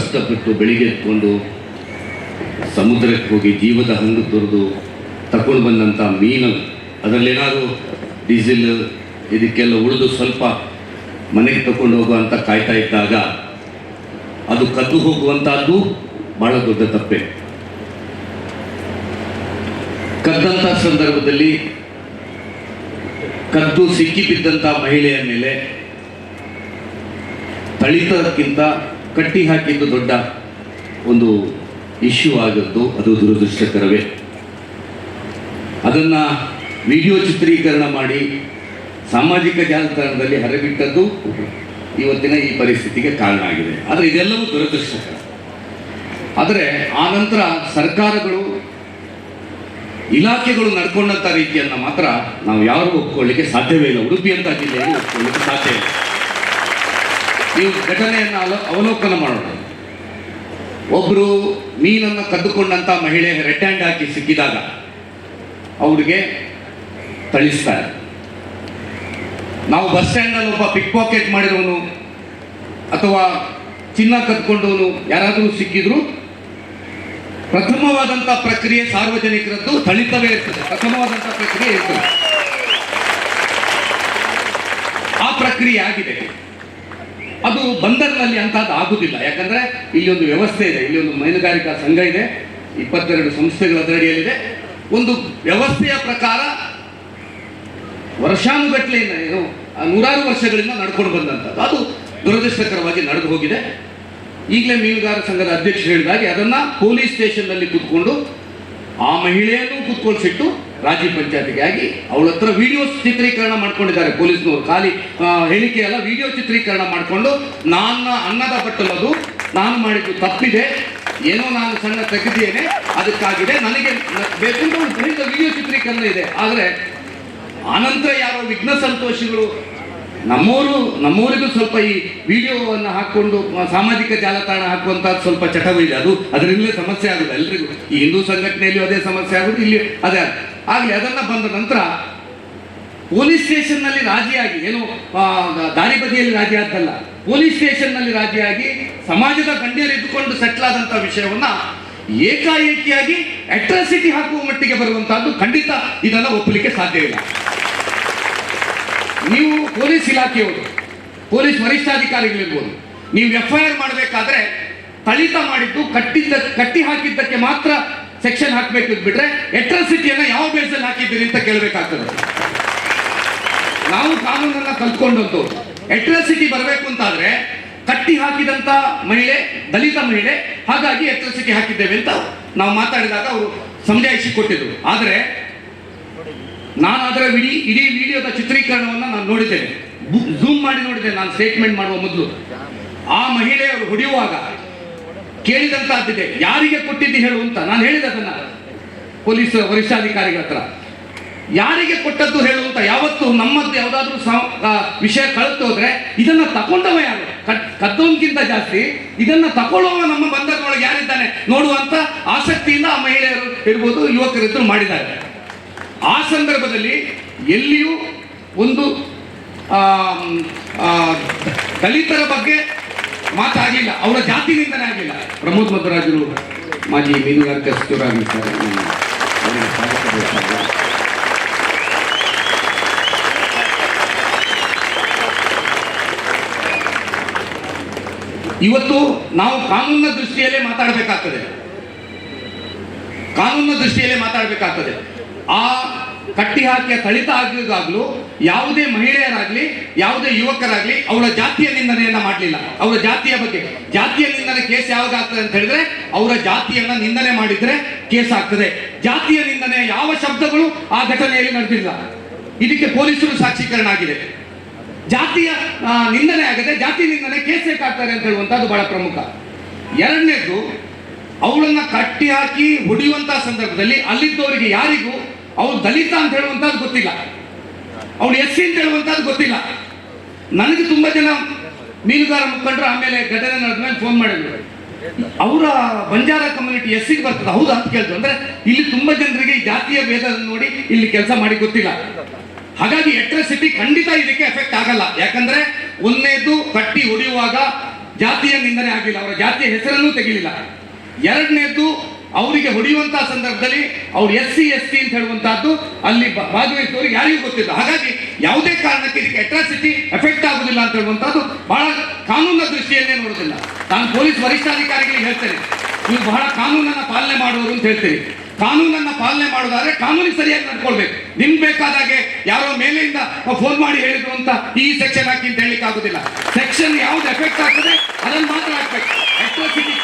ಕಷ್ಟಪಟ್ಟು ಬೆಳಿಗ್ಗೆ ಎತ್ಕೊಂಡು ಸಮುದ್ರಕ್ಕೆ ಹೋಗಿ ಜೀವದ ಹಂಗು ತೊರೆದು ತಕೊಂಡು ಬಂದಂಥ ಮೀನು, ಅದರಲ್ಲೇನಾದರೂ ಡೀಸೆಲ್ ಇದಕ್ಕೆಲ್ಲ ಉಳಿದು ಸ್ವಲ್ಪ ಮನೆಗೆ ತಗೊಂಡು ಹೋಗುವಂಥ ಕಾಯ್ತಾ ಇದ್ದಾಗ ಅದು ಕದ್ದು ಹೋಗುವಂಥದ್ದು ಭಾಳ ದೊಡ್ಡ ತಪ್ಪೆ. ಕದ್ದಂಥ ಸಂದರ್ಭದಲ್ಲಿ ಕದ್ದು ಸಿಕ್ಕಿ ಬಿದ್ದಂಥ ಮಹಿಳೆಯ ಮೇಲೆ ತಳಿತಕ್ಕಿಂತ ಕಟ್ಟಿ ಹಾಕಿದ್ದು ದೊಡ್ಡ ಒಂದು ಇಶ್ಯೂ ಆಗಿದ್ದು ಅದು ದುರದೃಷ್ಟಕರವೇ. ಅದನ್ನು ವಿಡಿಯೋ ಚಿತ್ರೀಕರಣ ಮಾಡಿ ಸಾಮಾಜಿಕ ಜಾಲತಾಣದಲ್ಲಿ ಹರಬಿಟ್ಟದ್ದು ಇವತ್ತಿನ ಈ ಪರಿಸ್ಥಿತಿಗೆ ಕಾರಣ ಆಗಿದೆ. ಆದರೆ ಇದೆಲ್ಲವೂ ದುರದೃಷ್ಟಕರ. ಆದರೆ ಆ ನಂತರ ಸರ್ಕಾರಗಳು, ಇಲಾಖೆಗಳು ನಡ್ಕೊಂಡಂಥ ರೀತಿಯನ್ನು ಮಾತ್ರ ನಾವು ಯಾರು ಒಪ್ಕೊಳ್ಳಿಕ್ಕೆ ಸಾಧ್ಯವೇ ಇಲ್ಲ. ಉಡುಪಿ ಅಂತ ಜಿಲ್ಲೆಯಲ್ಲಿ ಒಪ್ಕೊಳ್ಳಿಕ್ಕೆ ಸಾಧ್ಯ ಇಲ್ಲ. ನೀವು ಘಟನೆಯನ್ನು ಅವಲೋಕನ ಮಾಡೋಣ ಒಬ್ಬರು ಮೀನನ್ನು ಕದ್ದುಕೊಂಡಂಥ ಮಹಿಳೆ ರೆಡ್ ಹ್ಯಾಂಡ್ ಹಾಕಿ ಸಿಕ್ಕಿದಾಗ ಅವ್ರಿಗೆ ಥಳಿಸ್ತಾರೆ. ನಾವು ಬಸ್ ಸ್ಟ್ಯಾಂಡಲ್ಲಿ ಒಬ್ಬ ಪಿಕ್ ಪಾಕೆಟ್ ಮಾಡಿರೋನು ಅಥವಾ ಚಿನ್ನ ಕದ್ಕೊಂಡವನು ಯಾರಾದರೂ ಸಿಕ್ಕಿದ್ರು ಪ್ರಥಮವಾದಂಥ ಪ್ರಕ್ರಿಯೆ ಸಾರ್ವಜನಿಕರದ್ದು ಥಳಿತವೇ ಇರ್ತದೆ. ಪ್ರಥಮವಾದಂಥ ಪ್ರಕ್ರಿಯೆ ಇರ್ತದೆ. ಆ ಪ್ರಕ್ರಿಯೆ ಆಗಿದೆ. ಅದು ಬಂದರ್ನಲ್ಲಿ ಅಂತದ್ದು ಆಗುದಿಲ್ಲ. ಯಾಕಂದ್ರೆ ಇಲ್ಲಿ ಒಂದು ವ್ಯವಸ್ಥೆ ಇದೆ. ಇಲ್ಲಿ ಒಂದು ಮೈನುಗಾರಿಕಾ ಸಂಘ ಇದೆ. ಇಪ್ಪತ್ತೆರಡು ಸಂಸ್ಥೆಗಳ ಅದರಡಿಯಲ್ಲಿದೆ ಒಂದು ವ್ಯವಸ್ಥೆಯ ಪ್ರಕಾರ ವರ್ಷಾನುಗಟ್ಟಲೆಯಿಂದ ಏನು ನೂರಾರು ವರ್ಷಗಳಿಂದ ನಡ್ಕೊಂಡು ಬಂದಂಥದ್ದು. ಅದು ದುರದೃಷ್ಟಕರವಾಗಿ ನಡೆದು ಹೋಗಿದೆ. ಈಗಲೇ ಮೀನುಗಾರ ಸಂಘದ ಅಧ್ಯಕ್ಷರು ಹೇಳಿದಾಗೆ ಅದನ್ನ ಪೊಲೀಸ್ ಸ್ಟೇಷನ್ನಲ್ಲಿ ಕೂತ್ಕೊಂಡು ಆ ಮಹಿಳೆಯನ್ನು ಕೂತ್ಕೊಳ್ಸಿಟ್ಟು ರಾಜ್ಯ ಪಂಚಾಯತಿಗೆ ಆಗಿ ಅವಳ ಹತ್ರ ವಿಡಿಯೋ ಚಿತ್ರೀಕರಣ ಮಾಡ್ಕೊಂಡಿದ್ದಾರೆ ಪೊಲೀಸ್ನವರು. ಖಾಲಿ ಹೇಳಿಕೆ ಅಲ್ಲ, ವಿಡಿಯೋ ಚಿತ್ರೀಕರಣ ಮಾಡಿಕೊಂಡು ನನ್ನ ಅನ್ನದ ಬಟ್ಟಲದು, ನಾನು ಮಾಡಿದ್ದು ತಪ್ಪಿದೆ, ಏನೋ ನಾನು ಸಣ್ಣ ತೆಗೆದಿದ್ದೇನೆ ಅದಕ್ಕಾಗಿದೆ, ನನಗೆ ಬೇಕಂತ ಬೇಕು ಒಂದು ವಿಡಿಯೋ ಚಿತ್ರೀಕರಣ ಇದೆ. ಆದರೆ ಆನಂತರ ಯಾರೋ ವಿಘ್ನ ಸಂತೋಷಿಗಳು, ನಮ್ಮೂರು, ನಮ್ಮೂರಿಗೂ ಸ್ವಲ್ಪ ಈ ವಿಡಿಯೋವನ್ನು ಹಾಕೊಂಡು ಸಾಮಾಜಿಕ ಜಾಲತಾಣ ಹಾಕುವಂತ ಸ್ವಲ್ಪ ಚಟವು ಇದೆ. ಅದು ಅದರಿಂದಲೇ ಸಮಸ್ಯೆ ಆಗುತ್ತೆ ಎಲ್ರಿಗೂ. ಈ ಹಿಂದೂ ಸಂಘಟನೆಯಲ್ಲಿ ಅದೇ ಸಮಸ್ಯೆ ಆಗುತ್ತೆ ಇಲ್ಲಿ ಅದೇ ಆಗಲಿ, ಅದನ್ನ ಬಂದ ನಂತರ ಪೊಲೀಸ್ ಸ್ಟೇಷನ್ನಲ್ಲಿ ರಾಜಿಯಾಗಿ, ಏನು ದಾರಿ ಬದಿಯಲ್ಲಿ ರಾಜಿ ಆದ್ದಲ್ಲ, ಪೊಲೀಸ್ ಸ್ಟೇಷನ್ನಲ್ಲಿ ರಾಜಿಯಾಗಿ ಸಮಾಜದ ಗಣ್ಯರು ಇದ್ದುಕೊಂಡು ಸೆಟ್ಲ್ ಆದಂಥ ವಿಷಯವನ್ನ ಏಕಾಏಕಿಯಾಗಿ ಅಟ್ರಾಸಿಟಿ ಹಾಕುವ ಮಟ್ಟಿಗೆ ಬರುವಂತಹದ್ದು ಖಂಡಿತ ಇದನ್ನ ಒಪ್ಪಲಿಕ್ಕೆ ಸಾಧ್ಯ ಇಲ್ಲ. ನೀವು ಪೊಲೀಸ್ ಇಲಾಖೆಯವರು ಪೊಲೀಸ್ ವರಿಷ್ಠಾಧಿಕಾರಿಗಳಿರ್ಬೋದು, ನೀವು ಎಫ್ ಐ ಆರ್ ಮಾಡಬೇಕಾದ್ರೆ ತಳಿತ ಮಾಡಿದ್ದು, ಕಟ್ಟಿದ್ದ, ಕಟ್ಟಿ ಹಾಕಿದ್ದಕ್ಕೆ ಮಾತ್ರ ಸೆಕ್ಷನ್ ಹಾಕಬೇಕು ಬಿಟ್ರೆ ಎಟ್ರಾಸಿಟಿಯನ್ನ ಯಾವ ಬೇಸಲ್ಲಿ ಹಾಕಿದ್ದೀರಿ ಅಂತ ಕೇಳಬೇಕಾಗ್ತದೆ. ನಾವು ಕಾನೂನನ್ನ ಕಲ್ತ್ಕೊಂಡಂತವ್ರು ಎಟ್ರಾಸಿಟಿ ಬರಬೇಕು ಅಂತಾದ್ರೆ ಕಟ್ಟಿ ಹಾಕಿದಂತ ಮಹಿಳೆ, ದಲಿತ ಮಹಿಳೆ, ಹಾಗಾಗಿ ಎಟ್ರಾಸಿಟಿ ಹಾಕಿದ್ದೇವೆ ಅಂತ ನಾವು ಮಾತಾಡಿದಾಗ ಅವರು ಸಮಜಾಯಿಸಿ ಕೊಟ್ಟಿದ್ರು. ಆದರೆ ನಾನು ಅದರ ಇಡೀ ಇಡೀ ವಿಡಿಯೋದ ಚಿತ್ರೀಕರಣವನ್ನು ನಾನು ನೋಡಿದ್ದೇನೆ. ಝೂಮ್ ಮಾಡಿ ನೋಡಿದ್ದೇನೆ, ನಾನು ಸ್ಟೇಟ್ಮೆಂಟ್ ಮಾಡುವ ಮೊದಲು. ಆ ಮಹಿಳೆಯವರು ಹೊಡೆಯುವಾಗ ಕೇಳಿದಂತಹದ್ದಿದೆ ಯಾರಿಗೆ ಕೊಟ್ಟಿದ್ದು ಹೇಳು ಅಂತ ನಾನು ಹೇಳಿದೆ ಅದನ್ನ. ಪೊಲೀಸ್ ವರಿಷ್ಠಾಧಿಕಾರಿಗಳ ಹತ್ರ. ಯಾರಿಗೆ ಕೊಟ್ಟದ್ದು ಹೇಳು ಅಂತ ಯಾವತ್ತು ನಮ್ಮದ್ದು ಯಾವುದಾದ್ರೂ ವಿಷಯ ಕಳೆದು ಹೋದ್ರೆ ಇದನ್ನ ತಕೊಂಡವ ಯಾರು? ಕದ್ದೋನ್ಕಿಂತ ಜಾಸ್ತಿ ಇದನ್ನ ತಕೊಳ್ಳುವ ನಮ್ಮ ಬಂಧನದೊಳಗೆ ಯಾರಿದ್ದಾನೆ? ನೋಡುವಂತ ಆಸಕ್ತಿಯಿಂದ ಆ ಮಹಿಳೆಯರು ಇರ್ಬೋದು ಯುವಕರಿದ್ರು ಮಾಡಿದ್ದಾರೆ. ಆ ಸಂದರ್ಭದಲ್ಲಿ ಎಲ್ಲಿಯೂ ಒಂದು ದಲಿತರ ಬಗ್ಗೆ ಮಾತಾಗಲಿಲ್ಲ ಅವರ ಜಾತಿನಿಂದನೇ ಆಗಿಲ್ಲ ಪ್ರಮೋದ್ ಮಧ್ವರಾಜರು ಮಾಜಿ ಮೀನುಗಾರಿಕೆ ಅವರಿಗೆ ಇವತ್ತು ನಾವು ಕಾನೂನಿನ ದೃಷ್ಟಿಯಲ್ಲೇ ಮಾತಾಡಬೇಕಾಗ್ತದೆ. ಕಾನೂನಿನ ದೃಷ್ಟಿಯಲ್ಲೇ ಮಾತಾಡಬೇಕಾಗ್ತದೆ. ಆ ಕಟ್ಟಿ ಹಾಕಿಯ ತಳಿತ ಯಾವುದೇ ಮಹಿಳೆಯರಾಗ್ಲಿ, ಯಾವುದೇ ಯುವಕರಾಗ್ಲಿ ಅವರ ಜಾತಿಯ ನಿಂದನೆಯನ್ನ ಮಾಡಲಿಲ್ಲ. ಅವರ ಜಾತಿಯ ಬಗ್ಗೆ, ಜಾತಿಯ ನಿಂದನೆ ಕೇಸ್ ಯಾವಾಗ ಆಗ್ತದೆ ಅಂತ ಹೇಳಿದ್ರೆ ಅವರ ಜಾತಿಯನ್ನ ನಿಂದನೆ ಮಾಡಿದ್ರೆ ಕೇಸ್ ಆಗ್ತದೆ. ಜಾತಿಯ ನಿಂದನೆ ಯಾವ ಶಬ್ದಗಳು ಆ ಘಟನೆಯಲ್ಲಿ ನಡೆದಿಲ್ಲ. ಇದಕ್ಕೆ ಪೊಲೀಸರು ಸಾಕ್ಷೀಕರಣ ಆಗಿದೆ. ಜಾತಿಯ ನಿಂದನೆ ಆಗದೆ ಜಾತಿ ನಿಂದನೆ ಕೇಸ್ ಹಾಕ್ತಾರೆ ಅಂತ ಹೇಳುವಂತದ್ದು ಬಹಳ ಪ್ರಮುಖ. ಎರಡನೇದು ಅವಳನ್ನ ಕಟ್ಟಿ ಹಾಕಿ ಹೊಡೆಯುವಂತಹ ಸಂದರ್ಭದಲ್ಲಿ ಅಲ್ಲಿದ್ದವರಿಗೆ ಯಾರಿಗೂ ಅವಳು ದಲಿತ ಅಂತ ಹೇಳುವಂತದ್ದು ಗೊತ್ತಿಲ್ಲ. ಅವನು ಎಸ್ ಸಿ ಅಂತ ಹೇಳುವಂತದ್ದು ಗೊತ್ತಿಲ್ಲ. ನನಗೆ ತುಂಬಾ ಜನ ಮೀನುಗಾರ ಮುಖಂಡರು ಆಮೇಲೆ ಘಟನೆ ನಡೆದ ಮೇಲೆ ಫೋನ್ ಮಾಡಿದ್ರು. ಅವರ ಬಂಜಾರ ಕಮ್ಯುನಿಟಿ ಎಸ್ ಸಿಗೆ ಬರ್ತದೆ. ಹೌದು ಅಂತ ಕೇಳ್ತು ಅಂದ್ರೆ ಇಲ್ಲಿ ತುಂಬಾ ಜನರಿಗೆ ಜಾತಿಯ ಭೇದ ನೋಡಿ ಇಲ್ಲಿ ಕೆಲಸ ಮಾಡಿ ಗೊತ್ತಿಲ್ಲ. ಹಾಗಾಗಿ ಎಟ್ರಸಿಟಿ ಖಂಡಿತ ಇದಕ್ಕೆ ಎಫೆಕ್ಟ್ ಆಗಲ್ಲ. ಯಾಕಂದ್ರೆ ಒಂದನೇದು ಕಟ್ಟಿ ಹೊಡೆಯುವಾಗ ಜಾತಿಯ ನಿಂದನೆ ಆಗಿಲ್ಲ. ಅವರ ಜಾತಿಯ ಹೆಸರನ್ನು ತೆಗಿಲಿಲ್ಲ. ಎರಡನೇದ್ದು ಅವರಿಗೆ ಹೊಡೆಯುವಂತಹ ಸಂದರ್ಭದಲ್ಲಿ ಅವ್ರು ಎಸ್ ಸಿ, ಎಸ್ ಟಿ ಅಂತ ಹೇಳುವಂತಹದ್ದು ಅಲ್ಲಿ ಭಾಗವಹಿಸುವವರಿಗೆ ಯಾರಿಗೂ ಗೊತ್ತಿಲ್ಲ. ಹಾಗಾಗಿ ಯಾವುದೇ ಕಾರಣಕ್ಕೆ ಇದಕ್ಕೆ ಅಟ್ರಾಸಿಟಿ ಎಫೆಕ್ಟ್ ಆಗುದಿಲ್ಲ ಅಂತ ಹೇಳುವಂತಹದ್ದು ಬಹಳ ಕಾನೂನಿನ ದೃಷ್ಟಿಯನ್ನೇ ನೋಡುದಿಲ್ಲ ನಾನು ಪೊಲೀಸ್ ವರಿಷ್ಠಾಧಿಕಾರಿಗಳಿಗೆ ಹೇಳ್ತೇನೆ, ನೀವು ಬಹಳ ಕಾನೂನನ್ನ ಪಾಲನೆ ಮಾಡುವವರು ಅಂತ ಹೇಳ್ತೀರಿ ಕಾನೂನನ್ನ ಪಾಲನೆ ಮಾಡೋದಾದ್ರೆ ಕಾನೂನಿಗೆ ಸರಿಯಾಗಿ ನಡ್ಕೊಳ್ಬೇಕು. ನಿಮ್ಗೆ ಬೇಕಾದಾಗೆ ಯಾರೋ ಮೇಲೆಯಿಂದ ಫೋನ್ ಮಾಡಿ ಹೇಳಿದ್ರು ಅಂತ ಈ ಸೆಕ್ಷನ್ ಹಾಕಿ ಅಂತ ಹೇಳಿಕ್ಕೆ ಆಗುದಿಲ್ಲ. ಸೆಕ್ಷನ್ ಯಾವ್ದು ಎಫೆಕ್ಟ್ ಆಗ್ತದೆ ಅದನ್ನು ಮಾತ್ರ ಹಾಕ್ಬೇಕು. ಅಟ್ರಾಸಿಟಿ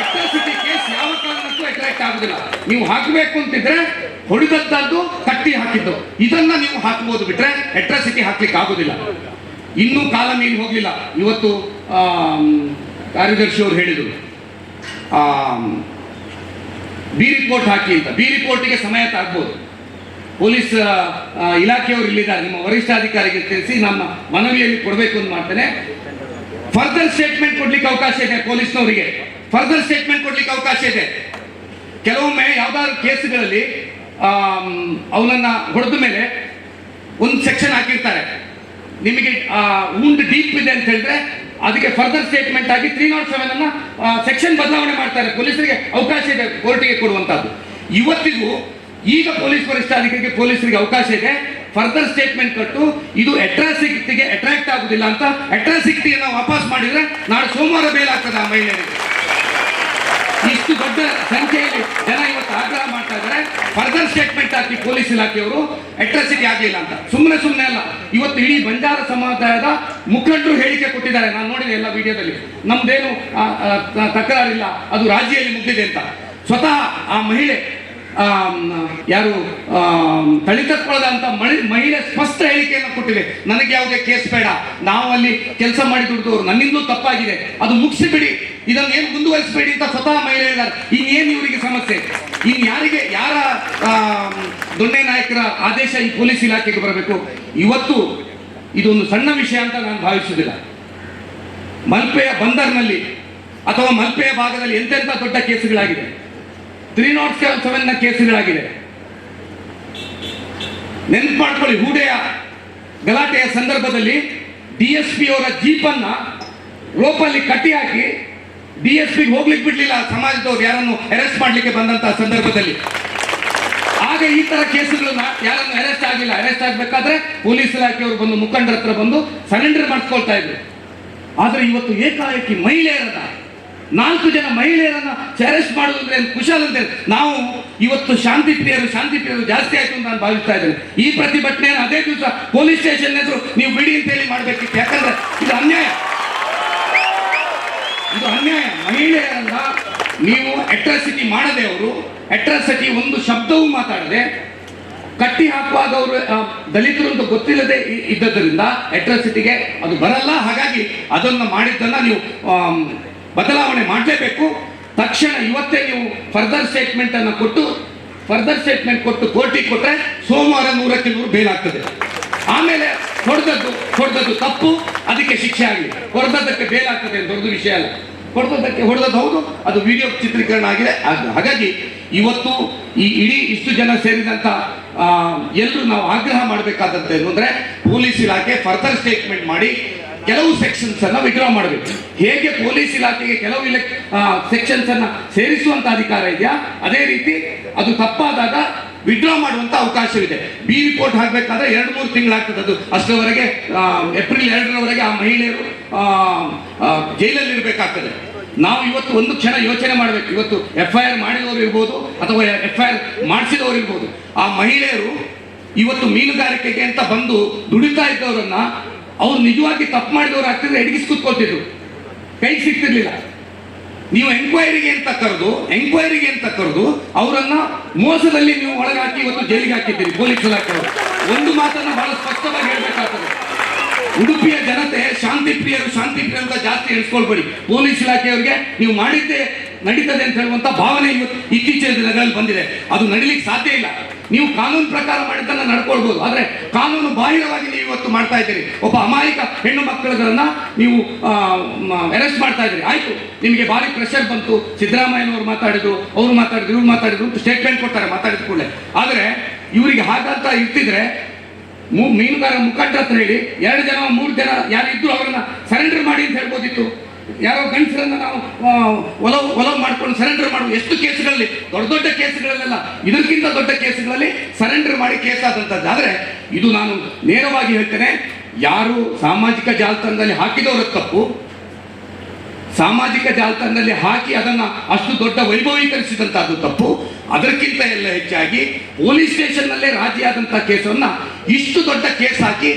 ಅಟ್ರಾಸಿಟಿ ಕೇಸ್ ಯಾವ ಕಾರಣಕ್ಕೂ ಅಟ್ರಾಕ್ಟ್ ಆಗುದಿಲ್ಲ. ನೀವು ಹಾಕಬೇಕು ಅಂತಿದ್ರೆ ಹೊಡೆದದ್ದು ಕಟ್ಟಿ ಹಾಕಿದ್ದು. ಇದನ್ನ ನೀವು ಹಾಕಬಹುದು ಬಿಟ್ರೆ ಅಟ್ರಾಸಿಟಿ ಹಾಕ್ಲಿಕ್ಕೆ ಆಗುದಿಲ್ಲ. ಇನ್ನೂ ಕಾಲ ನೀನು ಹೋಗ್ಲಿಲ್ಲ. ಇವತ್ತು ಕಾರ್ಯದರ್ಶಿ ಅವರು ಹೇಳಿದರು. ಬಿ ರಿಪೋರ್ಟ್ ಹಾಕಿ ಅಂತ. ಬಿ ರಿಪೋರ್ಟಿಗೆ ಸಮಯ ತಾಗ್ಬೋದು ಪೊಲೀಸ್ ಇಲಾಖೆಯವರು ಇಲ್ಲಿದ್ದಾರೆ. ನಿಮ್ಮ ವರಿಷ್ಠಾಧಿಕಾರಿಗೆ ತಿಳಿಸಿ ನಮ್ಮ ಮನವಿಯಲ್ಲಿ ಕೊಡಬೇಕು ಅಂತ ಮಾಡ್ತೇನೆ. ಫರ್ದರ್ ಸ್ಟೇಟ್ಮೆಂಟ್ ಕೊಡ್ಲಿಕ್ಕೆ ಅವಕಾಶ ಇದೆ ಪೊಲೀಸ್ನವರಿಗೆ. ಫರ್ದರ್ ಸ್ಟೇಟ್ಮೆಂಟ್ ಕೊಡ್ಲಿಕ್ಕೆ ಅವಕಾಶ ಇದೆ. ಕೆಲವೊಮ್ಮೆ ಯಾವ್ದಾದ್ರು ಕೇಸ್ಗಳಲ್ಲಿ ಅವನನ್ನ ಹೊಡೆದ ಮೇಲೆ ಒಂದು ಸೆಕ್ಷನ್ ಹಾಕಿರ್ತಾರೆ. ನಿಮಗೆ ಉಂಡ್ ಡೀಪ್ ಇದೆ ಅಂತ ಹೇಳಿದ್ರೆ ಅದಕ್ಕೆ ಫರ್ದರ್ ಸ್ಟೇಟ್ಮೆಂಟ್ ಆಗಿ ತ್ರೀ ನಾಟ್ ಸೆವೆನ್ ಅನ್ನ ಸೆಕ್ಷನ್ ಬದಲಾವಣೆ ಮಾಡ್ತಾರೆ. ಪೊಲೀಸರಿಗೆ ಅವಕಾಶ ಇದೆ, ಕೋರ್ಟಿಗೆ ಕೊಡುವಂತದ್ದು ಇವತ್ತಿಗೂ ಈಗ ಪೊಲೀಸ್ ವರಿಷ್ಠಾಧಿಕಾರಿಗೆ ಪೊಲೀಸರಿಗೆ ಅವಕಾಶ ಇದೆ. ಫರ್ದರ್ ಸ್ಟೇಟ್ಮೆಂಟ್ ಕಟ್ಟು ಇದು ಅಟ್ರಾಸಿಟಿಗೆ ಅಟ್ರಾಕ್ಟ್ ಆಗುದಿಲ್ಲ ಅಂತ ಅಟ್ರಾಸಿಟಿಯನ್ನು ವಾಪಸ್ ಮಾಡಿದ್ರೆ ನಾಳೆ ಸೋಮವಾರ ಬೇಲ್ ಆಗ್ತದೆ ಆ ಮಹಿಳೆಯರಿಗೆ. ಸಂಖ್ಯೆಯಲ್ಲಿ ಜನ ಇವತ್ತು ಆಗ್ರಹ ಮಾಡ್ತಾ ಇದ್ದಾರೆ. ಫರ್ದರ್ ಸ್ಟೇಟ್ಮೆಂಟ್ ಹಾಕಿ ಪೊಲೀಸ್ ಇಲಾಖೆಯವರು. ಅಟ್ರಾಸಿಟಿ ಆಗಲಿಲ್ಲ ಅಂತ. ಸುಮ್ಮನೆ ಸುಮ್ಮನೆ ಅಲ್ಲ. ಇವತ್ತು ಇಡೀ ಬಂಜಾರ ಸಮುದಾಯದ ಮುಖಂಡರು ಹೇಳಿಕೆ ಕೊಟ್ಟಿದ್ದಾರೆ. ನಾನು ನೋಡಿದೆ ಎಲ್ಲ ವಿಡಿಯೋದಲ್ಲಿ. ನಮ್ದೇನು ತಕರಾರಿಲ್ಲ. ಅದು ರಾಜ್ಯದಲ್ಲಿ ಮುಗ್ದಿದೆ ಅಂತ. ಸ್ವತಃ ಆ ಮಹಿಳೆ ಯಾರು ಅಂತ ಮಳಿ- ಮಹಿಳೆ ಸ್ಪಷ್ಟ ಹೇಳಿಕೆಯನ್ನು ಕೊಟ್ಟಿದೆ ನನಗೆ ಯಾವುದೇ ಕೇಸ್ ಬೇಡ. ನಾವು ಅಲ್ಲಿ ಕೆಲಸ ಮಾಡಿ ದುಡಿದವರು. ನನ್ನಿಂದಲೂ ತಪ್ಪಾಗಿದೆ. ಅದು ಮುಗಿಸಿಬಿಡಿ. ಇದನ್ನು ಏನು ಮುಂದುವರಿಸಬೇಡಿ ಅಂತ ಸ್ವತಃ ಮಹಿಳೆ ಹೇಳಿದ್ದಾರೆ. ಇನ್ನೇನು ಇವರಿಗೆ ಸಮಸ್ಯೆ? ಇನ್ನು ಯಾರಿಗೆ, ಯಾರ ದೊಣ್ಣೆ ನಾಯಕರ ಆದೇಶ ಈ ಪೊಲೀಸ್ ಇಲಾಖೆಗೆ ಬರಬೇಕು? ಇವತ್ತು ಇದೊಂದು ಸಣ್ಣ ವಿಷಯ ಅಂತ ನಾನು ಭಾವಿಸುವುದಿಲ್ಲ. ಮಲ್ಪೆಯ ಬಂದರ್ನಲ್ಲಿ ಅಥವಾ ಮಲ್ಪೆಯ ಭಾಗದಲ್ಲಿ ಎಂತೆಂಥ ದೊಡ್ಡ ಕೇಸುಗಳಾಗಿದೆ? ತ್ರೀ ನಾಟ್ ಸೆವೆನ್ ಸೆವೆನ್ನ ಕೇಸುಗಳಾಗಿದೆ ನೆನ್ಪು ಮಾಡ್ಕೊಳ್ಳಿ ಹೂಡೆಯ ಗಲಾಟೆಯ ಸಂದರ್ಭದಲ್ಲಿ ಡಿ ಎಸ್ ಪಿ ಅವರ ಜೀಪನ್ನ ರೋಪಲ್ಲಿ ಕಟ್ಟಿ ಹಾಕಿ ಡಿ ಎಸ್ ಪಿಗೆ ಹೋಗ್ಲಿಕ್ಕೆ ಬಿಡ್ಲಿಲ್ಲ ಸಮಾಜದವ್ರು ಯಾರನ್ನು ಅರೆಸ್ಟ್ ಮಾಡ್ಲಿಕ್ಕೆ ಬಂದಂತಹ ಸಂದರ್ಭದಲ್ಲಿ. ಆಗ ಈ ತರ ಕೇಸುಗಳನ್ನ ಯಾರನ್ನು ಅರೆಸ್ಟ್ ಆಗಿಲ್ಲ. ಅರೆಸ್ಟ್ ಆಗಬೇಕಾದ್ರೆ ಪೊಲೀಸ್ ಇಲಾಖೆಯವರು ಬಂದು ಮುಖಂಡರ ಹತ್ರ ಬಂದು ಸರೆಂಡರ್ ಮಾಡಿಸ್ಕೊಳ್ತಾ ಇದ್ರು. ಆದ್ರೆ ಇವತ್ತು ಏಕಾಏಕಿ ಮಹಿಳೆಯರನ್ನ ನಾಲ್ಕು ಜನ ಮಹಿಳೆಯರನ್ನ ಚಾರೆಸ್ ಮಾಡುವುದಂದ್ರೆ ಕುಶಾಲ ಅಂತ ನಾವು ಇವತ್ತು ಶಾಂತಿ ಪ್ರಿಯರು ಶಾಂತಿ ಪ್ರಿಯರು ಜಾಸ್ತಿ ಆಯ್ತು ಅಂತ ನಾನು ಭಾವಿಸ್ತಾ ಇದ್ದೇನೆ. ಈ ಪ್ರತಿಭಟನೆಯನ್ನು ಅದೇ ದಿವಸ ಪೊಲೀಸ್ ಸ್ಟೇಷನ್ ಎದುರು ನೀವು ಬಿಡಿ ಅಂತ ಹೇಳಿ ಮಾಡ್ಬೇಕಿತ್ತು. ಯಾಕಂದ್ರೆ ಇದು ಅನ್ಯಾಯ. ಇದು ಅನ್ಯಾಯ. ಮಹಿಳೆಯರನ್ನ ನೀವು ಅಟ್ರಾಸಿಟಿ ಮಾಡದೆ ಅವರು ಅಟ್ರಾಸಿಟಿ ಒಂದು ಶಬ್ದವೂ ಮಾತಾಡದೆ ಕಟ್ಟಿ ಹಾಕುವಾಗ ಅವರು ದಲಿತರು ಅಂತ ಗೊತ್ತಿಲ್ಲದೆ ಇದ್ದದರಿಂದ ಅಟ್ರಾಸಿಟಿಗೆ ಅದು ಬರಲ್ಲ. ಹಾಗಾಗಿ ಅದನ್ನು ಮಾಡಿದ್ದನ್ನು ನೀವು ಬದಲಾವಣೆ ಮಾಡಲೇಬೇಕು. ತಕ್ಷಣ ಇವತ್ತೇ ನೀವು ಫರ್ದರ್ ಸ್ಟೇಟ್ಮೆಂಟ್ ಅನ್ನು ಕೊಟ್ಟು ಫರ್ದರ್ ಸ್ಟೇಟ್ಮೆಂಟ್ ಕೊಟ್ಟು ಕೋರ್ಟಿಗೆ ಕೊಟ್ಟರೆ ಸೋಮವಾರ ನೂರಕ್ಕೆ ನೂರು ಬೇಲ್ ಆಗ್ತದೆ. ಆಮೇಲೆ ಹೊಡೆದದ್ದು ಹೊಡೆದದ್ದು ತಪ್ಪು, ಅದಕ್ಕೆ ಶಿಕ್ಷೆ ಆಗಲಿ. ಹೊಡೆದದ್ದಕ್ಕೆ ಬೇಲ್ ಆಗ್ತದೆ ಅಂತ ದೊಡ್ಡ ವಿಷಯ ಅಲ್ಲ. ಹೊಡೆದದ್ದಕ್ಕೆ ಹೊಡೆದದ್ದು ಹೌದು, ಅದು ವಿಡಿಯೋ ಚಿತ್ರೀಕರಣ ಆಗಿದೆ. ಆಗ- ಹಾಗಾಗಿ ಇವತ್ತು ಈ ಇಡೀ ಇಷ್ಟು ಜನ ಸೇರಿದಂಥ ಎಲ್ಲರೂ ನಾವು ಆಗ್ರಹ ಮಾಡಬೇಕಾದಂತ ಏನು ಅಂದರೆ, ಪೊಲೀಸ್ ಇಲಾಖೆ ಫರ್ದರ್ ಸ್ಟೇಟ್ಮೆಂಟ್ ಮಾಡಿ ಕೆಲವು ಸೆಕ್ಷನ್ಸ್ ಅನ್ನ ವಿಡ್ರಾ ಮಾಡಬೇಕು. ಹೇಗೆ ಪೊಲೀಸ್ ಇಲಾಖೆಗೆ ಕೆಲವು ಇಲೆ ಸೆಕ್ಷನ್ಸ್ ಅನ್ನ ಸೇರಿಸುವಂತ ಅಧಿಕಾರ ಇದೆಯಾ? ಅದೇ ರೀತಿ ಅದು ತಪ್ಪಾದಾಗ ವಿಡ್ರಾ ಮಾಡುವಂತ ಅವಕಾಶವಿದೆ. ಬಿ ರಿಪೋರ್ಟ್ ಹಾಕಬೇಕಾದ್ರೆ ಎರಡು ಮೂರು ತಿಂಗಳಾಗ್ತದೆ ಅದು. ಅಷ್ಟರವರೆಗೆ ಏಪ್ರಿಲ್ ಎರಡರವರೆಗೆ ಆ ಮಹಿಳೆಯರು ಜೈಲಲ್ಲಿ ಇರಬೇಕಾಗ್ತದೆ. ನಾವು ಇವತ್ತು ಒಂದು ಕ್ಷಣ ಯೋಚನೆ ಮಾಡಬೇಕು. ಇವತ್ತು ಎಫ್ ಐ ಆರ್ ಮಾಡಿದವರು ಇರ್ಬೋದು ಅಥವಾ ಎಫ್ ಐ ಆರ್ ಮಾಡಿಸಿದವರು ಇರ್ಬೋದು. ಆ ಮಹಿಳೆಯರು ಇವತ್ತು ಮೀನುಗಾರಿಕೆಗೆ ಅಂತ ಬಂದು ದುಡಿತಾ ಇದ್ದವರನ್ನ ಅವ್ರು ನಿಜವಾಗಿ ತಪ್ಪು ಮಾಡಿದವ್ರು ಆಗ್ತಿದ್ರೆ ಎಡಗಿಸಿ ಕೂತ್ಕೊಳ್ತಿದ್ರು. ಕೈ ಸಿಗ್ತಿರ್ಲಿಲ್ಲ ನೀವು ಎಂಕ್ವೈರಿಗೆ ಅಂತ ಕರೆದು ಎಂಕ್ವೈರಿಗೆ ಅಂತ ಕರೆದು ಅವರನ್ನ ಮೋಸದಲ್ಲಿ ನೀವು ಒಳಗೆ ಹಾಕಿ ಇವತ್ತು ಜೈಲಿಗೆ ಹಾಕಿದ್ದೀರಿ, ಪೊಲೀಸ್ ಇಲಾಖೆಯವರು. ಒಂದು ಮಾತನ್ನ ಬಹಳ ಸ್ಪಷ್ಟವಾಗಿ ಹೇಳ್ಬೇಕಾಗ್ತದೆ. ಉಡುಪಿಯ ಜನತೆ ಶಾಂತಿ ಪ್ರಿಯರು ಶಾಂತಿ ಪ್ರಿಯರು ಅಂತ ಜಾಸ್ತಿ ಎಣಿಸ್ಕೊಳ್ಬೇಡಿ. ಪೊಲೀಸ್ ಇಲಾಖೆಯವರಿಗೆ ನೀವು ಮಾಡಿದ್ದೆ ನಡೀತದೆ ಅಂತ ಹೇಳುವಂತ ಭಾವನೆ ಇವತ್ತು ಇತ್ತೀಚಿನ ದಿನಗಳಲ್ಲಿ ಬಂದಿದೆ. ಅದು ನಡೀಲಿಕ್ಕೆ ಸಾಧ್ಯ ಇಲ್ಲ. ನೀವು ಕಾನೂನು ಪ್ರಕಾರ ಮಾಡಿದ್ದನ್ನು ನಡ್ಕೊಳ್ಬೋದು. ಆದರೆ ಕಾನೂನು ಬಾಹಿರವಾಗಿ ನೀವು ಇವತ್ತು ಮಾಡ್ತಾ ಇದ್ದೀರಿ. ಒಬ್ಬ ಅಮಾಯಕ ಹೆಣ್ಣು ಮಕ್ಕಳನ್ನ ನೀವು ಅರೆಸ್ಟ್ ಮಾಡ್ತಾ ಇದ್ದೀರಿ. ಆಯ್ತು, ನಿಮಗೆ ಭಾರಿ ಪ್ರೆಷರ್ ಬಂತು. ಸಿದ್ದರಾಮಯ್ಯನವರು ಮಾತಾಡಿದ್ರು, ಅವರು ಮಾತಾಡಿದ್ರು, ಇವ್ರು ಮಾತಾಡಿದ್ರು ಸ್ಟೇಟ್ಮೆಂಟ್ ಕೊಡ್ತಾರೆ, ಮಾತಾಡಿದ ಕೂಡಲೇ. ಆದರೆ ಇವರಿಗೆ ಹಾಗಂತ ಇರ್ತಿದ್ರೆ ಮೀನುಗಾರ ಮುಖಂಡ ಅಂತ ಹೇಳಿ, ಎರಡು ಜನ, ಮೂರು ಜನ ಯಾರಿದ್ರು ಅವರನ್ನ ಸರೆಂಡರ್ ಮಾಡಿ ಅಂತ ಹೇಳ್ಬೋದಿತ್ತು. ಯಾರೋ ಗಂಡಸರನ್ನು ನಾವು ಒಲವು ಒಲವು ಮಾಡ್ಕೊಂಡು ಸರೆಂಡರ್ ಮಾಡುವ ಎಷ್ಟು ಕೇಸುಗಳಲ್ಲಿ? ದೊಡ್ಡ ದೊಡ್ಡ ಕೇಸುಗಳಲ್ಲೆಲ್ಲ. ಇದಕ್ಕಿಂತ ದೊಡ್ಡ ಕೇಸುಗಳಲ್ಲಿ ಸರೆಂಡರ್ ಮಾಡಿ ಕೇಸ್ ಆದಂಥದ್ದು ಆದರೆ ಇದು ನಾನು ನೇರವಾಗಿ ಹೇಳ್ತೇನೆ, ಯಾರು ಸಾಮಾಜಿಕ ಜಾಲತಾಣದಲ್ಲಿ ಹಾಕಿದವರ ತಪ್ಪು, ಸಾಮಾಜಿಕ ಜಾಲತಾಣದಲ್ಲಿ ಹಾಕಿ ಅದನ್ನು ಅಷ್ಟು ದೊಡ್ಡ ವೈಭವೀಕರಿಸಿದಂಥದ್ದು ತಪ್ಪು. ಅದಕ್ಕಿಂತ ಎಲ್ಲ ಹೆಚ್ಚಾಗಿ ಪೊಲೀಸ್ ಸ್ಟೇಷನ್ನಲ್ಲೇ ರಾಜಿಯಾದಂಥ ಕೇಸನ್ನು ಇಷ್ಟು ದೊಡ್ಡ ಕೇಸ್ ಹಾಕಿ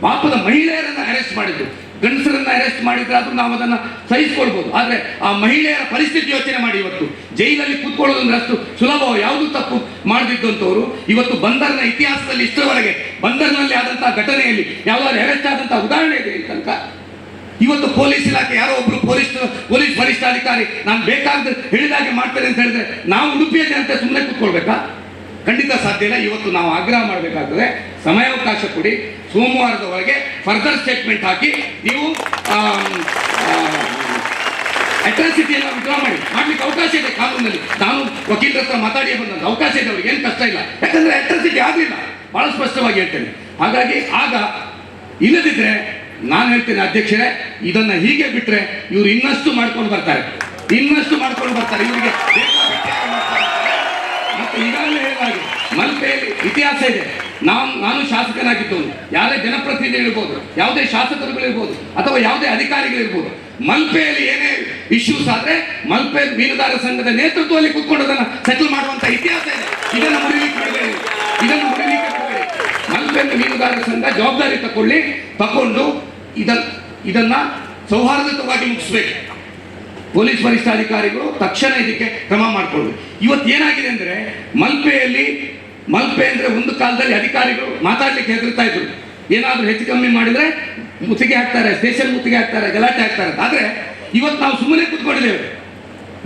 ಪಾಪದ ಮಹಿಳೆಯರನ್ನು ಅರೆಸ್ಟ್ ಮಾಡಿದ್ರು ಗಂಡಸರನ್ನ ಅರೆಸ್ಟ್ ಮಾಡಿದ್ರೆ ಅದು ನಾವು ಅದನ್ನ ಸಹಿಸ್ಕೊಳ್ಬೋದು. ಆದರೆ ಆ ಮಹಿಳೆಯರ ಪರಿಸ್ಥಿತಿ ಯೋಚನೆ ಮಾಡಿ ಇವತ್ತು. ಜೈಲಲ್ಲಿ ಕೂತ್ಕೊಳ್ಳೋದಂದ್ರೆ ಅಷ್ಟು ಸುಲಭ, ಯಾವುದು ತಪ್ಪು ಮಾಡದಿದ್ದಂಥವ್ರು ಇವತ್ತು ಬಂದರ್ನ ಇತಿಹಾಸದಲ್ಲಿ ಇಷ್ಟರವರೆಗೆ ಬಂದರ್ನಲ್ಲಿ ಆದಂತಹ ಘಟನೆಯಲ್ಲಿ ಯಾವ್ದಾದ್ರು ಅರೆಸ್ಟ್ ಆದಂತಹ ಉದಾಹರಣೆ ಇದೆ ತನಕ? ಇವತ್ತು ಪೊಲೀಸ್ ಇಲಾಖೆ ಯಾರೋ ಒಬ್ರು ಪೊಲೀಸ್ ಪೊಲೀಸ್ ವರಿಷ್ಠಾಧಿಕಾರಿ, ನಾನು ಬೇಕಾದ ಹೇಳಿದಾಗೆ ಮಾಡ್ತೇನೆ ಅಂತ ಹೇಳಿದ್ರೆ ನಾವು ಉಡುಪಿಯ ಜನತೆ ಸುಮ್ಮನೆ ಕೂತ್ಕೊಳ್ಬೇಕಾ? ಖಂಡಿತ ಸಾಧ್ಯ ಇಲ್ಲ. ಇವತ್ತು ನಾವು ಆಗ್ರಹ ಮಾಡಬೇಕಾಗ್ತದೆ. ಸಮಯಾವಕಾಶ ಕೊಡಿ. ಸೋಮವಾರದವರೆಗೆ ಫರ್ದರ್ ಸ್ಟೇಟ್ಮೆಂಟ್ ಹಾಕಿ. ನೀವು ಅಟ್ರಾಸಿಟಿಯನ್ನು ವಿಡ್ರಾ ಮಾಡಿ. ಮಾಡ್ಲಿಕ್ಕೆ ಅವಕಾಶ ಇದೆ ಕಾನೂನಲ್ಲಿ. ನಾನು ವಕೀಲರ ಹತ್ರ ಮಾತಾಡಿ ಅವಕಾಶ ಇದೆ. ಅವ್ರಿಗೆ ಏನು ಕಷ್ಟ ಇಲ್ಲ. ಯಾಕಂದ್ರೆ ಅಟ್ರಾಸಿಟಿ ಆಗಲಿಲ್ಲ. ಬಹಳ ಸ್ಪಷ್ಟವಾಗಿ ಹೇಳ್ತೇನೆ. ಹಾಗಾಗಿ ಆಗ ಇಲ್ಲದಿದ್ದರೆ ನಾನು ಹೇಳ್ತೇನೆ ಅಧ್ಯಕ್ಷರೇ, ಇದನ್ನ ಹೀಗೆ ಬಿಟ್ರೆ ಇವರು ಇನ್ನಷ್ಟು ಮಾಡ್ಕೊಂಡು ಬರ್ತಾರೆ. ಇನ್ನಷ್ಟು ಮಾಡ್ಕೊಂಡು ಬರ್ತಾರೆ. ಇವರಿಗೆ ಮತ್ತು ಈಗಾಗಲೇ ಹೇಳಿದಾಗೆ ಮಲ್ಪೆಯಲ್ಲಿ ಇತಿಹಾಸ ಇದೆ. ನಾನು ನಾನು ಶಾಸಕನಾಗಿದ್ದವನು. ಯಾರೇ ಜನಪ್ರತಿನಿಧಿಗಳಿರ್ಬೋದು ಯಾವುದೇ ಶಾಸಕರುಗಳಿರ್ಬೋದು ಅಥವಾ ಯಾವುದೇ ಅಧಿಕಾರಿಗಳಿರ್ಬೋದು ಮಲ್ಪೆಯಲ್ಲಿ ಏನೇ ಇಶ್ಯೂಸ್ ಆದರೆ ಮಲ್ಪೆ ಮೀನುಗಾರ ಸಂಘದ ನೇತೃತ್ವದಲ್ಲಿ ಕೂತ್ಕೊಂಡು ಅದನ್ನ ಸೆಟಲ್ ಮಾಡುವಂತ ಇತಿಹಾಸ ಇದೆ. ಇದನ್ನು ಮುರಿಲಿಕ್ಕೆ ಬಿಡಬೇಡಿ ಇದನ್ನು ಮುರಿಲಿಕ್ಕೆ ಮಲ್ಪೆ ಮೀನುಗಾರರ ಸಂಘ ಜವಾಬ್ದಾರಿ ತಕೊಳ್ಳಿ ತಕೊಂಡು ಇದನ್ನ ಇದನ್ನ ಸೌಹಾರ್ದಯುತವಾಗಿ ಮುಗಿಸ್ಬೇಕು. ಪೊಲೀಸ್ ವರಿಷ್ಠಾಧಿಕಾರಿಗಳು ತಕ್ಷಣ ಇದಕ್ಕೆ ಕ್ರಮ ಮಾಡಿಕೊಳ್ಳಿ. ಇವತ್ತು ಏನಾಗಿದೆ ಅಂದರೆ ಮಲ್ಪೆಯಲ್ಲಿ ಮಲ್ಪೆ ಅಂದರೆ ಒಂದು ಕಾಲದಲ್ಲಿ ಅಧಿಕಾರಿಗಳು ಮಾತಾಡ್ಲಿಕ್ಕೆ ಹೆದರ್ತಾ ಇದ್ರು. ಏನಾದರೂ ಹೆಚ್ಚು ಕಮ್ಮಿ ಮಾಡಿದ್ರೆ ಮುತ್ತಿಗೆ ಹಾಕ್ತಾರೆ ಸ್ಟೇಷನ್ ಮುತ್ತಿಗೆ ಹಾಕ್ತಾರೆ, ಗಲಾಟೆ ಹಾಕ್ತಾರೆ ಆದರೆ ಇವತ್ತು ನಾವು ಸುಮ್ಮನೆ ಕೂತ್ಕೊಂಡಿದ್ದೇವೆ.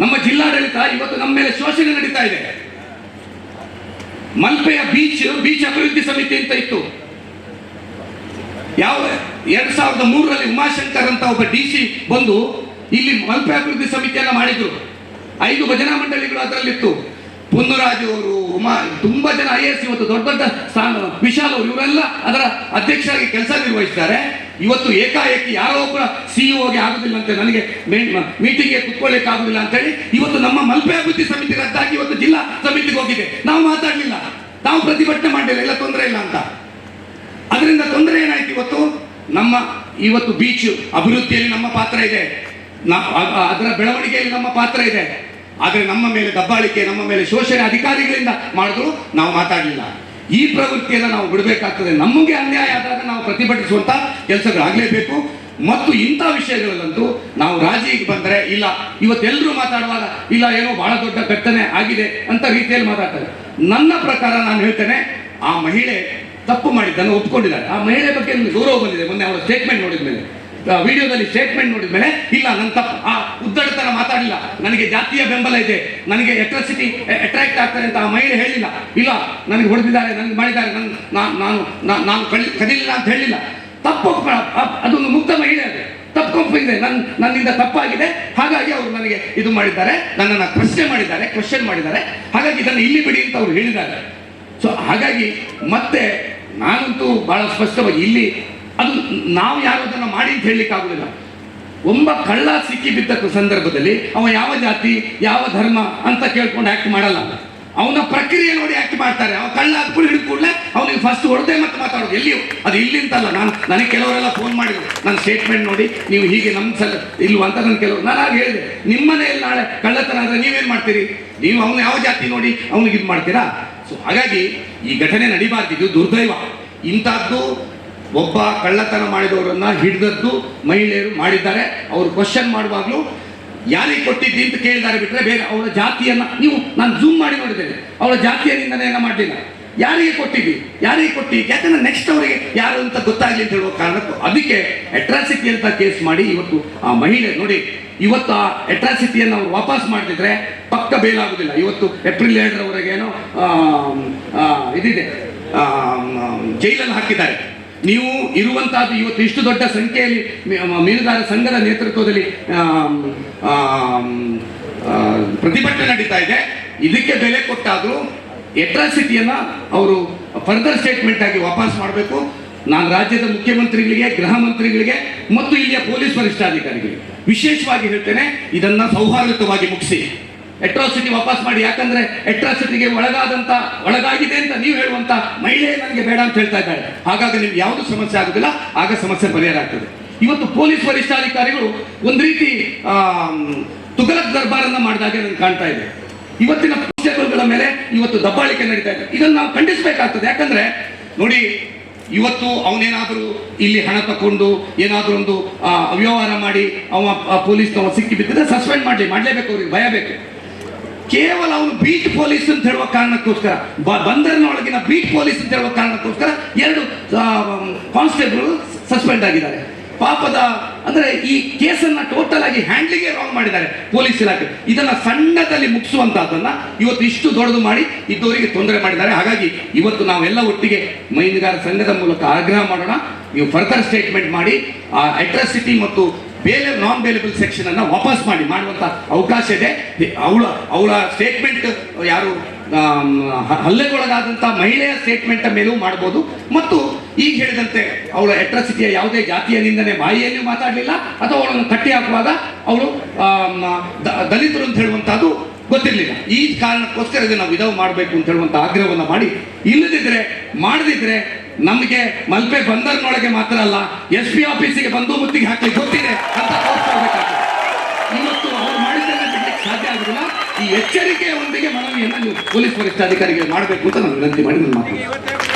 ನಮ್ಮ ಜಿಲ್ಲಾಡಳಿತ ಇವತ್ತು ನಮ್ಮ ಮೇಲೆ ಶೋಷಣೆ ನಡೀತಾ ಇದೆ. ಮಲ್ಪೆಯ ಬೀಚ್ ಬೀಚ್ ಅಭಿವೃದ್ಧಿ ಸಮಿತಿ ಅಂತ ಇತ್ತು. ಯಾವ ಎರಡ್ ಸಾವಿರದ ಮೂರರಲ್ಲಿ ಉಮಾಶಂಕರ್ ಅಂತ ಒಬ್ಬ ಡಿ ಸಿ ಬಂದು ಇಲ್ಲಿ ಮಲ್ಪೆ ಅಭಿವೃದ್ಧಿ ಸಮಿತಿಯನ್ನ ಮಾಡಿದ್ರು. ಐದು ಭಜನಾ ಮಂಡಳಿಗಳು ಅದರಲ್ಲಿತ್ತು. ಪುನ್ನರಾಜು ಅವರು ಉಮಾ ತುಂಬಾ ಜನ ಐ ಎಸ್ ಇವತ್ತು ದೊಡ್ಡ ದೊಡ್ಡ ಸ್ಥಾನ, ವಿಶಾಲ್ ಇವರೆಲ್ಲ ಅದರ ಅಧ್ಯಕ್ಷರಾಗಿ ಕೆಲಸ ನಿರ್ವಹಿಸ್ತಾರೆ. ಇವತ್ತು ಏಕಾಏಕಿ ಯಾರೋ ಒಬ್ಬ ಸಿಇಒಗೆ ಆಗುದಿಲ್ಲ ಅಂತ ನನಗೆ ಮೀಟಿಂಗ್ಗೆ ಕುತ್ಕೊಳ್ಳಿಕ್ಕೆ ಅಂತ ಹೇಳಿ ಇವತ್ತು ನಮ್ಮ ಮಲ್ಪೆ ಅಭಿವೃದ್ಧಿ ಸಮಿತಿ ರದ್ದಾಗಿ ಇವತ್ತು ಜಿಲ್ಲಾ ಸಮಿತಿಗೆ ಹೋಗಿದೆ. ನಾವು ಮಾತಾಡಲಿಲ್ಲ. ನಾವು ಪ್ರತಿಭಟನೆ ಮಾಡಿಲ್ಲ. ಎಲ್ಲ ತೊಂದರೆ ಇಲ್ಲ ಅಂತ. ಅದರಿಂದ ತೊಂದರೆ ಏನಾಯ್ತು ಇವತ್ತು? ನಮ್ಮ ಇವತ್ತು ಬೀಚ್ ಅಭಿವೃದ್ಧಿಯಲ್ಲಿ ನಮ್ಮ ಪಾತ್ರ ಇದೆ. ಅದರ ಬೆಳವಣಿಗೆಯಲ್ಲಿ ನಮ್ಮ ಪಾತ್ರ ಇದೆ. ಆದರೆ ನಮ್ಮ ಮೇಲೆ ದಬ್ಬಾಳಿಕೆ, ನಮ್ಮ ಮೇಲೆ ಶೋಷಣೆ ಅಧಿಕಾರಿಗಳಿಂದ ಮಾಡಿದ್ರು ನಾವು ಮಾತಾಡಲಿಲ್ಲ. ಈ ಪ್ರವೃತ್ತಿಯನ್ನು ನಾವು ಬಿಡಬೇಕಾಗ್ತದೆ. ನಮಗೆ ಅನ್ಯಾಯ ಆದಾಗ ನಾವು ಪ್ರತಿಭಟಿಸುವಂಥ ಕೆಲಸಗಳಾಗಲೇಬೇಕು. ಮತ್ತು ಇಂಥ ವಿಷಯಗಳಲ್ಲಂತೂ ನಾವು ರಾಜಿಗೆ ಬಂದರೆ, ಇಲ್ಲ ಇವತ್ತೆಲ್ಲರೂ ಮಾತಾಡುವಾಗ, ಇಲ್ಲ, ಏನೋ ಬಹಳ ದೊಡ್ಡ ಘಟನೆ ಆಗಿದೆ ಅಂತ ರೀತಿಯಲ್ಲಿ ಮಾತಾಡ್ತಾರೆ. ನನ್ನ ಪ್ರಕಾರ ನಾನು ಹೇಳ್ತೇನೆ, ಆ ಮಹಿಳೆ ತಪ್ಪು ಮಾಡಿದ್ದನ್ನು ಒಪ್ಕೊಂಡಿದ್ದಾರೆ. ಆ ಮಹಿಳೆ ಬಗ್ಗೆ ಗೌರವ ಬಂದಿದೆ. ಮೊನ್ನೆ ಅವರ ಸ್ಟೇಟ್ಮೆಂಟ್ ನೋಡಿದ ಮೇಲೆ ವಿಡಿಯೋದಲ್ಲಿ ಸ್ಟೇಟ್ಮೆಂಟ್ ನೋಡಿದ ಮೇಲೆ ಇಲ್ಲ ನನ್ನ ತಪ್ಪು. ಆ ಉದ್ದಡತನ ಮಾತಾಡಿಲ್ಲ ನನಗೆ ಜಾತಿಯ ಬೆಂಬಲ ಇದೆ. ನನಗೆ ಎಟ್ರಾಸಿಟಿ ಅಟ್ರಾಕ್ಟ್ ಆಗ್ತಾರೆ ಅಂತ ಆ ಮಹಿಳೆ ಹೇಳಿಲ್ಲ. ಇಲ್ಲ, ನನಗೆ ಹೊಡೆದಿದ್ದಾರೆ, ನನಗೆ ಮಾಡಿದ್ದಾರೆ ನನ್ನ ನಾನು, ನಾ- ನಾನು ಕಳಿ ಕದಿಲಿಲ್ಲ ಅಂತ ಹೇಳಿಲ್ಲ. ತಪ್ಪು ಅದೊಂದು ಮುಕ್ತ ಮಹಿಳೆ ಅದು. ಇದೆ. ನನ್ನ ನನ್ನಿಂದ ತಪ್ಪಾಗಿದೆ. ಹಾಗಾಗಿ ಅವರು ನನಗೆ ಇದು ಮಾಡಿದ್ದಾರೆ. ನನ್ನನ್ನು ಪ್ರಶ್ನೆ ಮಾಡಿದ್ದಾರೆ ಕ್ವಶನ್ ಮಾಡಿದ್ದಾರೆ. ಹಾಗಾಗಿ ಇದನ್ನು ಇಲ್ಲಿ ಬಿಡಿ ಅಂತ ಅವರು ಹೇಳಿದ್ದಾರೆ. ಸೊ ಹಾಗಾಗಿ ಮತ್ತೆ ನಾನಂತೂ ಬಹಳ ಸ್ಪಷ್ಟವಾಗಿ ಇಲ್ಲಿ ಅದು ನಾವು ಯಾರು ಅದನ್ನು ಮಾಡಿ ಅಂತ ಹೇಳಲಿಕ್ಕೆ ಆಗುದಿಲ್ಲ ಒಬ್ಬ ಕಳ್ಳ ಸಿಕ್ಕಿ ಬಿದ್ದ ಸಂದರ್ಭದಲ್ಲಿ ಅವ ಯಾವ ಜಾತಿ, ಯಾವ ಧರ್ಮ ಅಂತ ಕೇಳ್ಕೊಂಡು ಆಕ್ಟ್ ಮಾಡಲ್ಲ. ಅವನ ಪ್ರಕ್ರಿಯೆ ನೋಡಿ ಆಕ್ಟ್ ಮಾಡ್ತಾರೆ. ಅವ ಕಳ್ಳ ಕೂಡ ಹಿಡಿದ ಕೂಡಲೇ ಅವನಿಗೆ ಫಸ್ಟ್ ಹೊಡೆದೇ ಮತ್ತೆ ಮಾತಾಡೋದು. ಎಲ್ಲಿಯೂ. ಅದು ಇಲ್ಲಿಂತಲ್ಲ. ನಾನು, ನನಗೆ ಕೆಲವರೆಲ್ಲ ಫೋನ್ ಮಾಡಿದ್ರು. ನನ್ನ ಸ್ಟೇಟ್ಮೆಂಟ್ ನೋಡಿ, ನೀವು ಹೀಗೆ ನಮ್ಮ ಸಲ ಇಲ್ವಾ ಅಂತ ನನ್ನ ಕೆಲವರು. ನಾನು ಆಗ ಹೇಳಿದೆ. ನಿಮ್ಮನೆಯಲ್ಲಿ ನಾಳೆ ಕಳ್ಳತನ ಆದರೆ ನೀವೇನು ಮಾಡ್ತೀರಿ? ನೀವು ಅವನು ಯಾವ ಜಾತಿ ನೋಡಿ ಅವನಿಗೆ ಇದು ಮಾಡ್ತೀರಾ? ಸೊ ಹಾಗಾಗಿ ಈ ಘಟನೆ ನಡಿಬಾರ್ದಿದ್ದು ದುರ್ದೈವ. ಇಂಥದ್ದು ಒಬ್ಬ ಕಳ್ಳತನ ಮಾಡಿದವರನ್ನ ಹಿಡಿದದ್ದು ಮಹಿಳೆಯರು ಮಾಡಿದ್ದಾರೆ. ಅವರು ಕ್ವಶನ್ ಮಾಡುವಾಗಲೂ ಯಾರಿಗೆ ಕೊಟ್ಟಿದ್ದಿ? ಅಂತ ಕೇಳಿದ್ದಾರೆ ಬಿಟ್ರೆ ಬೇರೆ. ಅವಳ ಜಾತಿಯನ್ನ ನೀವು ನಾನು ಜೂಮ್ ಮಾಡಿ ನೋಡಿದ್ದೇನೆ. ಅವಳ ಜಾತಿಯ ನಿಂದನೆಯನ್ನ ಮಾಡಲಿಲ್ಲ. ಯಾರಿಗೆ ಕೊಟ್ಟಿದ್ದಿ? ಯಾರಿಗೆ ಕೊಟ್ಟಿ? ಯಾಕಂದ್ರೆ ನೆಕ್ಸ್ಟ್ ಅವರಿಗೆ ಯಾರು ಅಂತ ಗೊತ್ತಾಗಲಿ ಅಂತ ಹೇಳುವ ಕಾರಣಕ್ಕೂ ಅದಕ್ಕೆ ಅಟ್ರಾಸಿಟಿ ಅಂತ ಕೇಸ್ ಮಾಡಿ ಇವತ್ತು ಆ ಮಹಿಳೆ ನೋಡಿ ಇವತ್ತು ಆ ಅಟ್ರಾಸಿಟಿಯನ್ನು ಅವ್ರು ವಾಪಸ್ ಮಾಡ್ತಿದ್ರೆ ಪಕ್ಕ ಬೇಲಾಗುದಿಲ್ಲ. ಇವತ್ತು ಏಪ್ರಿಲ್ ಎರಡರವರೆಗೆ ಏನೋ ಆಮ್, ಇದಿದೆ. ಜೈಲಲ್ಲಿ ಹಾಕಿದ್ದಾರೆ. ನೀವು ಇರುವಂತಹದ್ದು ಇವತ್ತು ಇಷ್ಟು ದೊಡ್ಡ ಸಂಖ್ಯೆಯಲ್ಲಿ ಮೀನುಗಾರ ಸಂಘದ ನೇತೃತ್ವದಲ್ಲಿ ಪ್ರತಿಭಟನೆ ನಡೀತಾ ಇದೆ. ಇದಕ್ಕೆ ಬೆಲೆ ಕೊಟ್ಟಾದರೂ ಎಟ್ರಾಸಿಟಿಯನ್ನ ಅವರು ಫರ್ದರ್ ಸ್ಟೇಟ್ಮೆಂಟ್ ಆಗಿ ವಾಪಸ್ ಮಾಡಬೇಕು. ನಾನು ರಾಜ್ಯದ ಮುಖ್ಯಮಂತ್ರಿಗಳಿಗೆ, ಗೃಹ ಮಂತ್ರಿಗಳಿಗೆ ಮತ್ತು ಇಲ್ಲಿಯ ಪೊಲೀಸ್ ವರಿಷ್ಠಾಧಿಕಾರಿಗಳಿಗೆ ವಿಶೇಷವಾಗಿ ಹೇಳ್ತೇನೆ, ಇದನ್ನ ಸೌಹಾರ್ದಯುತವಾಗಿ ಮುಗಿಸಿ. ಅಟ್ರಾಸಿಟಿ ವಾಪಸ್ ಮಾಡಿ. ಯಾಕಂದ್ರೆ ಅಟ್ರಾಸಿಟಿಗೆ ಒಳಗಾದಂತ, ಒಳಗಾಗಿದೆ ಅಂತ ನೀವು ಹೇಳುವಂತ ಮಹಿಳೆ ನನಗೆ ಬೇಡ ಅಂತ ಹೇಳ್ತಾ ಇದ್ದಾಳೆ ಹಾಗಾಗಿ ನಿಮ್ಗೆ ಯಾವುದು ಸಮಸ್ಯೆ ಆಗುದಿಲ್ಲ, ಆಗ ಸಮಸ್ಯೆ ಪರಿಹಾರ ಆಗ್ತದೆ. ಇವತ್ತು ಪೊಲೀಸ್ ವರಿಷ್ಠಾಧಿಕಾರಿಗಳು ಒಂದು ರೀತಿ ತುಗಲಕ್ ದರ್ಬಾರನ್ನ ಮಾಡಿದಾಗೆ ನನಗೆ ಕಾಣ್ತಾ ಇದೆ. ಇವತ್ತಿನ ಕಾನ್ಸ್ಟೇಬಲ್ಗಳ ಮೇಲೆ ಇವತ್ತು ದಬ್ಬಾಳಿಕೆ ನಡೀತಾ ಇದೆ. ಇದನ್ನು ನಾವು ಖಂಡಿಸಬೇಕಾಗ್ತದೆ. ಯಾಕಂದ್ರೆ, ನೋಡಿ, ಇವತ್ತು ಅವನೇನಾದರೂ ಇಲ್ಲಿ ಹಣ ತಕೊಂಡು ಏನಾದರೂ ಒಂದು ಅವ್ಯವಹಾರ ಮಾಡಿ, ಅವ ಪೊಲೀಸ್ ಪೊಲೀಸ್ನವ ಸಿಕ್ಕಿ ಬಿದ್ದರೆ ಸಸ್ಪೆಂಡ್ ಮಾಡಲಿ. ಮಾಡಲೇಬೇಕು ಅವ್ರಿಗೆ, ಭಯ ಬೇಕು. ಕೇವಲ ಅವನು ಬೀಟ್ ಪೊಲೀಸ್ ಅಂತ ಹೇಳುವ ಕಾರಣಕ್ಕೋಸ್ಕರ ಬಂದರಿನೊಳಗಿನ ಬೀಟ್ ಪೊಲೀಸ್ ಅಂತ ಹೇಳುವ ಕಾರಣಕ್ಕೋಸ್ಕರ ಎರಡು ಕಾನ್ಸ್ಟೇಬಲ್ ಸಸ್ಪೆಂಡ್ ಆಗಿದ್ದಾರೆ. ಪಾಪದ, ಅಂದ್ರೆ ಈ ಕೇಸನ್ನ ಟೋಟಲ್ ಆಗಿ ಹ್ಯಾಂಡ್ಲಿಗೆ ರಾಂಗ್ ಮಾಡಿದ್ದಾರೆ ಪೊಲೀಸ್ ಇಲಾಖೆ. ಇದನ್ನು ಸಣ್ಣದಲ್ಲಿ ಮುಗಿಸುವಂತಹದ್ದನ್ನ ಇವತ್ತು ಇಷ್ಟು ದೊಡ್ಡದು ಮಾಡಿ ಇದ್ದವರಿಗೆ ತೊಂದರೆ ಮಾಡಿದ್ದಾರೆ. ಹಾಗಾಗಿ ಇವತ್ತು ನಾವೆಲ್ಲ ಒಟ್ಟಿಗೆ ಮೈನುಗಾರ ಸಂಘದ ಮೂಲಕ ಆಗ್ರಹ ಮಾಡೋಣ. ನೀವು ಫರ್ದರ್ ಸ್ಟೇಟ್ಮೆಂಟ್ ಮಾಡಿ, ಆ ಅಟ್ರಾಸಿಟಿ ಮತ್ತು ಬೇಲೆ ನಾನ್ ಬೇಲೆಬಲ್ ಸೆಕ್ಷನ್ ಅನ್ನ ವಾಪಸ್ ಮಾಡಿ, ಮಾಡುವಂತ ಅವಕಾಶ ಇದೆ. ಅವಳ ಅವಳ ಸ್ಟೇಟ್ಮೆಂಟ್ ಯಾರು ಹಲ್ಲೆಗೊಳಗಾದಂಥ ಮಹಿಳೆಯ ಸ್ಟೇಟ್ಮೆಂಟ್ ಮೇಲೂ ಮಾಡಬಹುದು ಮತ್ತು ಈಗ ಹೇಳಿದಂತೆ, ಅವಳ ಎಟ್ರಾಸಿಟಿಯ ಯಾವುದೇ ಜಾತಿಯ ನಿಂದನೆ ಬಾಯಿಯಲ್ಲಿ ಮಾತಾಡಲಿಲ್ಲ, ಅಥವಾ ಅವಳನ್ನು ಕಟ್ಟಿ ಹಾಕುವಾಗ ಅವಳು ದಲಿತರು ಅಂತ ಹೇಳುವಂತಹದ್ದು ಗೊತ್ತಿರಲಿಲ್ಲ. ಈ ಕಾರಣಕ್ಕೋಸ್ಕರ ಇದನ್ನು ವಿಧವ್ ಮಾಡಬೇಕು ಅಂತ ಹೇಳುವಂತ ಆಗ್ರಹವನ್ನು ಮಾಡಿ, ಇಲ್ಲದಿದ್ರೆ, ಮಾಡದಿದ್ರೆ ನಮಗೆ ಮಲ್ಪೆ ಬಂದರ್ನೊಳಗೆ ಮಾತ್ರ ಅಲ್ಲ, ಎಸ್ ಪಿ ಆಫೀಸಿಗೆ ಬಂದು ಮುತ್ತಿಗೆ ಹಾಕಿ ಗೊತ್ತಿದೆ ಅಂತ ಇವತ್ತು ಅವ್ರು ಮಾಡಿದ್ದನ್ನ ಸಾಧ್ಯ ಆಗುದಿಲ್ಲ. ಈ ಎಚ್ಚರಿಕೆಯೊಂದಿಗೆ ಮನವಿಯನ್ನು ನೀವು ಪೊಲೀಸ್ ವರಿಷ್ಠಾಧಿಕಾರಿಗೆ ಮಾಡಬೇಕು ಅಂತ ನಾನು ವಿನಂತಿ ಮಾಡಿ ನನ್ನ ಮಾತು.